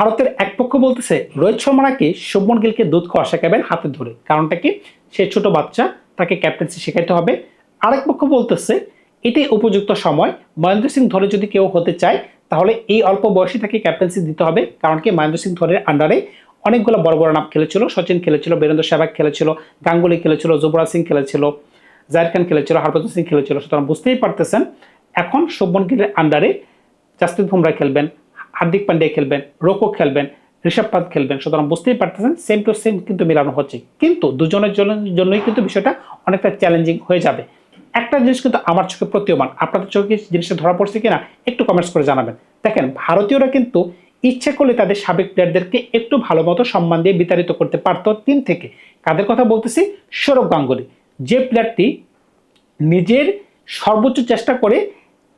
ভারতের এক পক্ষ বলতেছে, রোহিত শর্মা নাকি শুভমন গিলকে দুধ খাওয়া শেখাবেন হাতে ধরে। কারণটা কি? সে ছোট বাচ্চা, তাকে ক্যাপ্টেন্সি শেখাইতে হবে। আরেক পক্ষ বলতেছে এটাই উপযুক্ত সময়। মহেন্দ্র সিং ধরে যদি কেউ হতে চায়, তাহলে এই অল্প বয়সে তাকে ক্যাপ্টেন্সি দিতে হবে। কারণ কি? মহেন্দ্র সিং ধরের আন্ডারে অনেকগুলো বড় বড় নাম খেলেছিল। সচিন খেলেছিল, বীরেন্দ্র সেহবাগ খেলেছিল, গাঙ্গুলি খেলেছিল, যুবরাজ সিং খেলেছিল, জাহির খান খেলেছিল হরভজন সিং খেলেছিল। সুতরাং বুঝতেই পারতেছেন, এখন শুভমন গিলের আন্ডারে জাসপ্রীত বুমরা খেলবেন। হার্দিক পান্ডিয়া খেলবেন, রোকো খেলবেন, ঋষভ পান্ত খেলবেন। সুতরাং বুঝতেই পারতেছেন সেম টু সেম কিন্তু মেলানো হচ্ছে। কিন্তু দুজনের জন্যই কিন্তু বিষয়টা অনেকটা চ্যালেঞ্জিং হয়ে যাবে। একটা জিনিস কিন্তু আমার চোখে প্রতীয়মান। আপনাদের চোখে জিনিসটা ধরা পড়ছে কিনা একটু কমেন্টস করে জানাবেন। দেখেন, ভারতীয়রা কিন্তু ইচ্ছে করলে তাদের সাবেক প্লেয়ারদেরকে একটু ভালো মতো সম্মান দিয়ে বিতাড়িত করতে পারত টিম থেকে। কাদের কথা বলতেছি? সৌরভ গাঙ্গুলি। যে প্লেয়ারটি নিজের সর্বোচ্চ চেষ্টা করে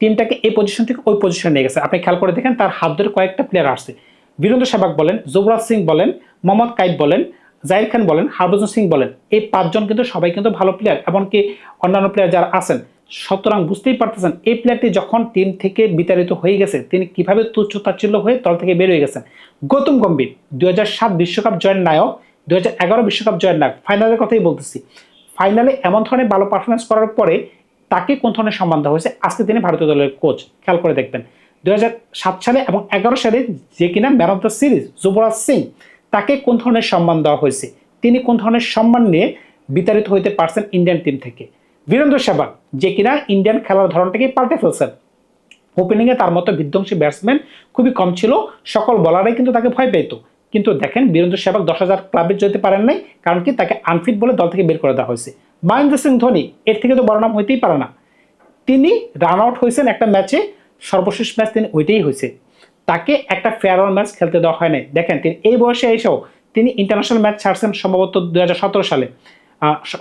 টিমটাকে এই পজিশন থেকে ওই পজিশনে নিয়ে গেছে। আপনি খেয়াল করে দেখেন, তার হাত ধরে কয়েকটা প্লেয়ার আসছে। বীরেন্দ্র সেহবাগ বলেন, যুবরাজ সিং বলেন, মোহাম্মদ কাইফ বলেন, জাহির খান বলেন, হরভজন সিং বলেন, এই পাঁচজন কিন্তু সবাই কিন্তু ভালো প্লেয়ার এমনকি অন্যান্য প্লেয়ার যারা আছেন, সুতরাং বুঝতেই পারতেছেন, এই প্লেয়ারটি যখন টিম থেকে বিতাড়িত হয়ে গেছে, তিনি কীভাবে তুচ্ছ তাচ্ছিল্য হয়ে দল থেকে বের হয়ে গেছেন? গৌতম গম্ভীর, দুই বিশ্বকাপ জয়ের নায়ক, দুই বিশ্বকাপ জয়ের নায়ক ফাইনালের কথাই বলতেছি। ফাইনালে এমন ধরনের ভালো পারফরমেন্স করার পরে তাকে কোন ধরনের সম্মান দেওয়া হয়েছে? আজকে তিনি ভারতীয় দলের কোচ খেয়াল করে দেখবেন। দু হাজার সাত সালে এবং এগারো সালে যে কিনা man of the series Yuvraj Singh, তাকে কোন ধরনের সম্মান দেওয়া হয়েছে? তিনি কোন ধরনের সম্মান নিয়ে বিতাড়িত হইতে পারছেন ইন্ডিয়ান টিম থেকে? বীরেন্দ্র সেহবাগ, যে কিনা ইন্ডিয়ান খেলার ধরনটাকে পাল্টে ফেলছেন। ওপেনিংয়ে তার মতো বিধ্বংসী ব্যাটসম্যান খুবই কম ছিল, সকল বলারাই কিন্তু তাকে ভয় পেত। কিন্তু দেখেন, বীরেন্দ্র সেহবাগ দশ হাজার ক্লাবে যেতে পারেন নাই, কারণ কি তাকে আনফিট বলে দল থেকে বের করে দেওয়া হয়েছে। মহেন্দ্র সিং ধোনি, এর থেকে তো বড় নাম হইতেই পারে না। তিনি রান আউট হয়েছেন একটা ম্যাচে সর্বশেষ ম্যাচ তিনি ওইটাই হয়েছে তাকে একটা ফেয়ারওয়াল ম্যাচ খেলতে দেওয়া হয় নাই। দেখেন, তিনি এই বয়সে এসেও তিনি ইন্টারন্যাশনাল ম্যাচ ছাড়ছেন সম্ভবত দুই হাজার সতেরো সালে।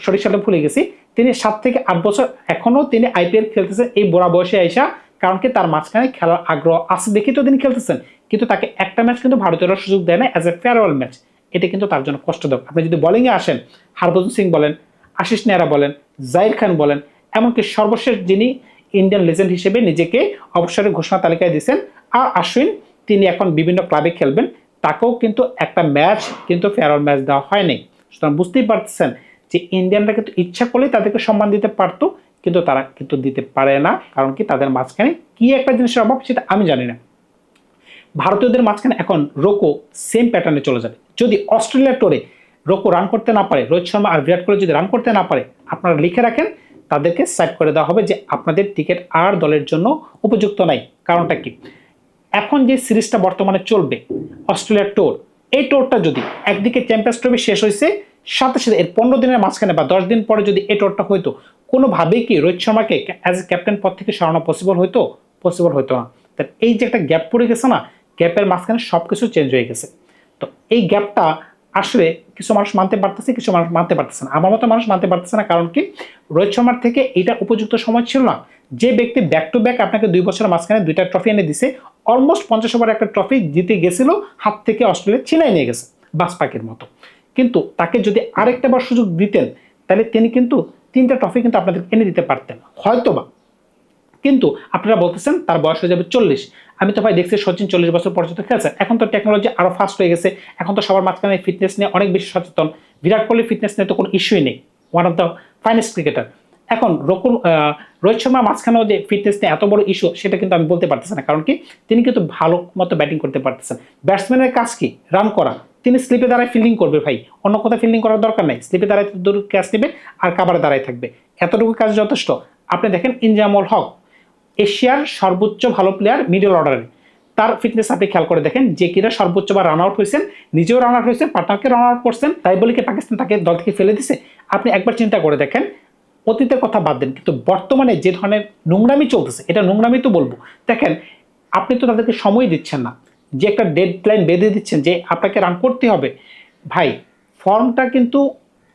সঠিক সালে ভুলে গেছি। তিনি সাত থেকে আট বছর এখনও তিনি আইপিএল খেলতেছেন এই বুড়া বয়সে আইসা কারণ কি তার মাঝখানে খেলার আগ্রহ আছে দেখেই তো তিনি খেলতেছেন। কিন্তু তাকে একটা ম্যাচ কিন্তু ভারতীয়রা সুযোগ দেয় না অ্যাজ এ ফেয়ারওয়েল ম্যাচ এটা কিন্তু তার জন্য কষ্টদায়ক। আপনি যদি বোলিংয়ে আসেন, হরভজন সিং বলেন আশিস নেহরা বলেন, জাহির খান বলেন, এমনকি সর্বশেষ যিনি ইন্ডিয়ান লেজেন্ড হিসেবে নিজেকে অবসরের ঘোষণা তালিকায় দিয়েছেন, আর আশ্বিন, তিনি এখন বিভিন্ন ক্লাবে খেলবেন, তাকেও কিন্তু একটা ম্যাচ কিন্তু ফেয়ারওয়েল ম্যাচ দেওয়া হয়নি। সুতরাং বুঝতেই পারতেছেন যে ইন্ডিয়ানরা কিন্তু ইচ্ছা করলেই তাদেরকে সম্মান দিতে পারতো, কিন্তু তারা কিন্তু দিতে পারে না, কারণ কি তাদের মাঝখানে কি একটা জিনিসের অভাব সেটা আমি জানি না। ভারতীয়দের মাঝখানে এখন রোকো সেম প্যাটার্নে চলে যাবে। যদি অস্ট্রেলিয়ার টোরে রোকো রান করতে না পারে, রোহিত শর্মা আর বিরাট কোহলি যদি রান করতে না পারে, আপনারা লিখে রাখেন, তাদেরকে সাইড করে দেওয়া হবে যে আপনাদের টিকিট আর দলের জন্য উপযুক্ত নাই। কারণটা কি? এখন যে সিরিজটা বর্তমানে চলবে, অস্ট্রেলিয়ার টোর এই টোরটা যদি একদিকে চ্যাম্পিয়ন্স ট্রফি শেষ হয়েছে, সাথে সাথে এর পনেরো দিনের মাঝখানে বা দশ দিন পরে যদি এই টোরটা হইতো কোনোভাবেই কি রোহিত শর্মাকে অ্যাজ এ ক্যাপ্টেন পদ থেকে সরানো পসিবল হইতো পসিবল হইতো না। তাই এই যে একটা গ্যাপ পড়ে গেছে না গ্যাপের মাঝখানে সব কিছু চেঞ্জ হয়ে গেছে। তো এই গ্যাপটা আসলে কিছু মানুষ মানতে পারতেছে, কিছু মানুষ মানতে পারতেছে না। আমার মতো মানুষ মানতে পারতেছে না, কারণ কি? রোহিত শর্মার থেকে এটা উপযুক্ত সময় ছিল না। যে ব্যক্তি ব্যাক টু ব্যাক আপনাকে দুই বছরের মাঝখানে দুইটা ট্রফি এনে দিছে অলমোস্ট পঞ্চাশ ওভার একটা ট্রফি জিতে গেছিল, হাত থেকে অস্ট্রেলিয়া ছিনাই নিয়ে গেছে বাস পাখির মতো। কিন্তু তাকে যদি আরেকটা বার সুযোগ দিতেন, তাহলে তিনি কিন্তু তিনটা ট্রফি কিন্তু আপনাদের এনে দিতে পারতেন। হয়তো বা কিন্তু আপনারা বলতেছেন তার বয়স হয়ে যাবে চল্লিশ। আমি তো ভাই দেখছি সচিন চল্লিশ বছর পর্যন্ত খেলছে। এখন তো টেকনোলজি আরও ফাস্ট হয়ে গেছে। এখন তো সবার মাঝখানে ফিটনেস নিয়ে অনেক বেশি সচেতন। বিরাট কোহলি ফিটনেস নিয়ে তো কোনো ইস্যুই নেই। One of the finest cricketer এখন রকুল রোহিত শর্মার মাঝখানেও যে ফিটনেস নিয়ে এত বড় ইস্যু সেটা কিন্তু আমি বলতে পারতেছি না। কারণ কি? তিনি কিন্তু ভালো মতো ব্যাটিং করতে পারতেছেন। ব্যাটসম্যানের কাজ কি? রান করা। তিনি স্লিপে দাঁড়ায় ফিল্ডিং করবে ভাই। অন্য কোথাও ফিল্ডিং করার দরকার নেই। স্লিপে দাঁড়ায় দূর ক্যাচ নেবে আর কাবারে দাঁড়ায় থাকবে। এতটুকু কাজ যথেষ্ট। আপনি দেখেন ইনজামুল হক এশিয়ার সর্বোচ্চ ভালো প্লেয়ার মিডল অর্ডারে তার ফিটনেস আপনি খেয়াল করে দেখেন, যে কিনা সর্বোচ্চ বা রান আউট হয়েছেন, নিজেও রান আউট হয়েছেন পার্টনারকে রান আউট করছেন, তাই বলে কি পাকিস্তান তাকে দল থেকে ফেলে দিছে? আপনি একবার চিন্তা করে দেখেন, অতীতের কথা বাদ দেন, কিন্তু বর্তমানে যে ধরনের নোংরামি চলতেছে, এটা নোংরামি তো বলব। দেখেন, আপনি তো তাদেরকে সময় দিচ্ছেন না। যে একটা ডেড লাইন বেঁধে দিচ্ছেন যে আপনাকে রান করতে হবে, ভাই ফর্মটা কিন্তু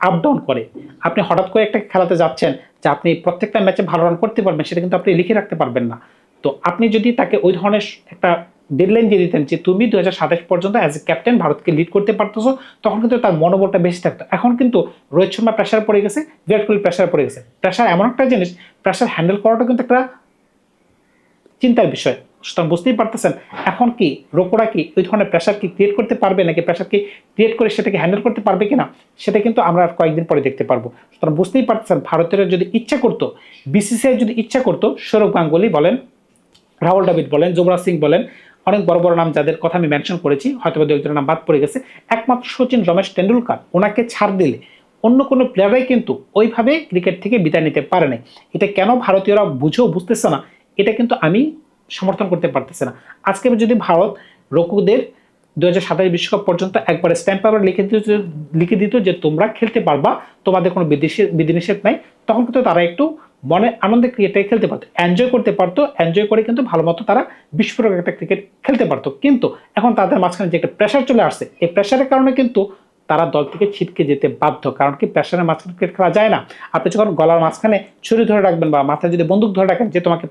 আপ ডাউন করে। আপনি হঠাৎ করে একটা খেলাতে যাচ্ছেন যে আপনি প্রত্যেকটা ম্যাচে ভালো রান করতে পারবেন, সেটা কিন্তু আপনি লিখে রাখতে পারবেন না। তো আপনি যদি তাকে ওই ধরনের একটা ডেডলাইন দিয়ে দিতেন যে তুমি দু হাজার সাতাশ পর্যন্ত অ্যাজ এ ক্যাপ্টেন ভারতকে লিড করতে পারতেছো, তখন কিন্তু তার মনোবলটা বেশি থাকতো। এখন কিন্তু রোহিত শর্মা প্রেশার পড়ে গেছে, বিরাট কোহলি প্রেশার পড়ে গেছে। প্রেশার এমন একটা জিনিস প্রেশার হ্যান্ডেল করাটা কিন্তু একটা চিন্তার বিষয়। সুতরাং বুঝতেই পারতেছেন, এখন কি রোকোরা কি ওই ধরনের প্রেশার কি ক্রিয়েট করতে পারবে নাকি প্রেশার কি ক্রিয়েট করে সেটাকে হ্যান্ডেল করতে পারবে কিনা, সেটা কিন্তু আমরা আর কয়েকদিন পরে দেখতে পারব। সুতরাং বুঝতেই পারতেছেন, ভারতের যদি ইচ্ছা করতো বিসিসিআই যদি ইচ্ছা করতো, সৌরভ গাঙ্গুলি বলেন, রাহুল ডাবিদ বলেন, যুবরাজ সিং বলেন, অনেক বড় বড় নাম যাদের কথা আমি মেনশন করেছি, হয়তো দু একজনের নাম বাদ পড়ে গেছে, একমাত্র সচিন রমেশ টেন্ডুলকার ওনাকে ছাড় দিলে অন্য কোনো প্লেয়ারাই কিন্তু ওইভাবে ক্রিকেট থেকে বিদায় নিতে পারে নাই। এটা কেন ভারতীয়রা বুঝেও বুঝতেছে না, এটা কিন্তু আমি সমর্থন করতে পারতেছে না। আজকে যদি ভারত রকুদের দু হাজার বিশ্বকাপ পর্যন্ত একবার স্ট্যাম্প পেপার লিখে দিত লিখে দিত যে, তোমরা খেলতে পারবা, তোমাদের কোনো বিদেশি, বিধিনিষেধ নাই, তখন কিন্তু তারা একটু মনে আনন্দে ক্রিকেটটাকে খেলতে পারতো। এনজয় করতে পারতো এনজয় করে কিন্তু ভালো মতো তারা বিস্ফোরক একটা ক্রিকেট খেলতে পারতো। কিন্তু এখন তাদের মাঝখানে যে একটা প্রেশার চলে আসছে, এই প্রেশারের কারণে কিন্তু তারা দল থেকে ছিটকে যেতে বাধ্য। কারণ কি প্রেশারের মাঝখানে ক্রিকেট খেলা যায় না। আপনি যখন গলার মাঝখানে ছুরি ধরে রাখবেন বা মাথায় যদি বন্দুক ধরে রাখেন যে, তোমাকে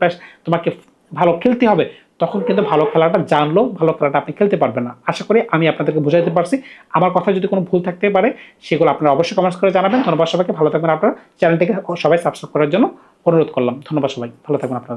তোমাকে ভালো খেলতে হবে, তখন কিন্তু ভালো খেলাটা জানলেও ভালো খেলাটা আপনি খেলতে পারবেন না। আশা করি আমি আপনাদেরকে বুঝাইতে পারছি। আমার কথা যদি কোনো ভুল থাকতে পারে, সেগুলো আপনারা অবশ্যই কমেন্টস করে জানাবেন। ধন্যবাদ সবাইকে। ভালো থাকবেন আপনারা। চ্যানেলটিকে সবাই সাবস্ক্রাইব করার জন্য অনুরোধ করলাম। ধন্যবাদ সবাই। ভালো থাকবেন আপনারা।